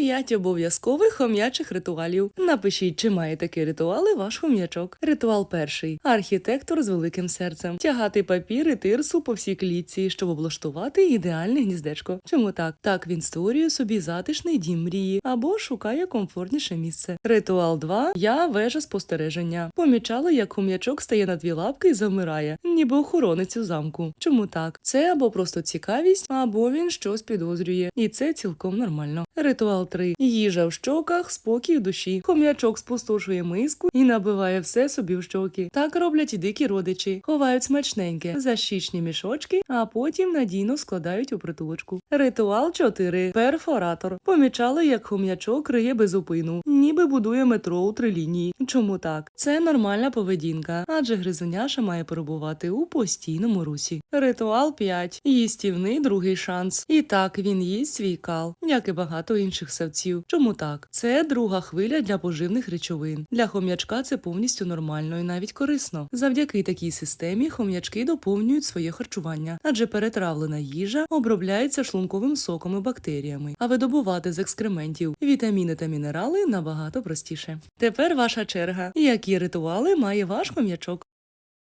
П'ять обов'язкових хом'ячих ритуалів. Напишіть, чи має такі ритуали ваш хом'ячок. Ритуал перший. Архітектор з великим серцем. Тягати папір і тирсу по всій клітці, щоб облаштувати ідеальне гніздечко. Чому так? Так він створює собі затишний дім мрії або шукає комфортніше місце. Ритуал 2. Я вежа спостереження. Помічала, як хом'ячок стає на дві лапки і замирає, ніби охоронець у замку. Чому так? Це або просто цікавість, або він щось підозрює, і це цілком нормально. Ритуал 3. Їжа в щоках, спокій в душі. Хом'ячок спустошує миску і набиває все собі в щоки. Так роблять і дикі родичі, ховають смачненьке, защічні мішочки, а потім надійно складають у притулочку. Ритуал 4. Перфоратор. Помічали, як хом'ячок риє безупину, ніби будує метро у три лінії. Чому так? Це нормальна поведінка, адже гризуняша має перебувати у постійному русі. Ритуал 5. Їстівний другий шанс. І так він їсть свій кал, як і багато інших савців. Чому так? Це друга хвиля для поживних речовин. Для хом'ячка це повністю нормально і навіть корисно. Завдяки такій системі хом'ячки доповнюють своє харчування, адже перетравлена їжа обробляється шлунковим соком і бактеріями, а видобувати з екскрементів вітаміни та мінерали набагато простіше. Тепер ваша черга. Які ритуали має ваш хом'ячок?